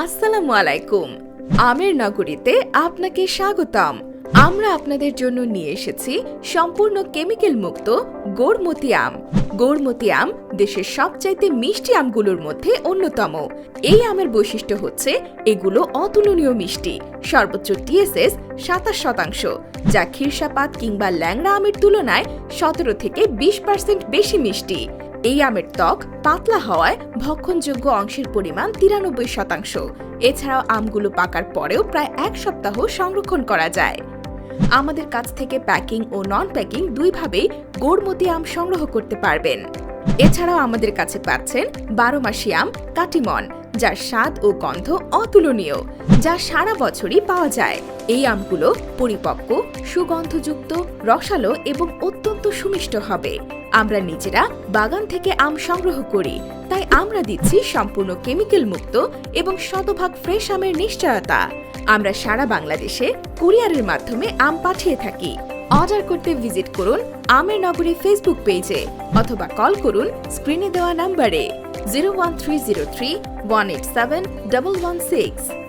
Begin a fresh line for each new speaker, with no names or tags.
আসসালামু আলাইকুম। আমের নগরীতে আপনাকে স্বাগতম। আমরা আপনাদের জন্য নিয়ে এসেছি সম্পূর্ণ কেমিক্যাল মুক্ত গোড়মতি আম। গোড়মতি আম দেশের সবচাইতে মিষ্টি আমগুলোর মধ্যে অন্যতম। এই আমের বৈশিষ্ট্য হচ্ছে এগুলো অতুলনীয় মিষ্টি, সর্বোচ্চ টিএসএস সাতাশ শতাংশ, যা ক্ষীরসাপাত কিংবা ল্যাংড়া আমের তুলনায় সতেরো থেকে বিশ পার্সেন্ট বেশি মিষ্টি। এই আমের ত্বক পাতলা হওয়ায় ভক্ষণযোগ্য অংশের পরিমাণ তিরানব্বই শতাংশ। এছাড়াও আমগুলো পাকার পরেও প্রায় এক সপ্তাহ সংরক্ষণ করা যায়। আমাদের কাছ থেকে প্যাকিং ও নন প্যাকিং দুইভাবেই গোড়মতি আম সংগ্রহ করতে পারবেন। এছাড়াও আমাদের কাছে পাচ্ছেন বারো মাসি আম, কাটিমন যার স্বাদ ও গন্ধ অতুলনীয়, যা সারা বছরই পাওয়া যায়। এই আমগুলো পরিপক্ক, সুগন্ধযুক্ত, রসালো এবং অত্যন্ত সুমিষ্ট হবে। আমরা নিজেরা বাগান থেকে আম সংগ্রহ করি, তাই আমরা দিচ্ছি সম্পূর্ণ কেমিক্যাল মুক্ত এবং শতভাগ ফ্রেশ আমের নিশ্চয়তা। আমরা সারা বাংলাদেশে কুরিয়ারের মাধ্যমে আম পাঠিয়ে থাকি। অর্ডার করতে ভিজিট করুন আমের নগরী ফেসবুক পেজে অথবা কল করুন স্ক্রিনে দেওয়া নাম্বারে। 01303 187 116.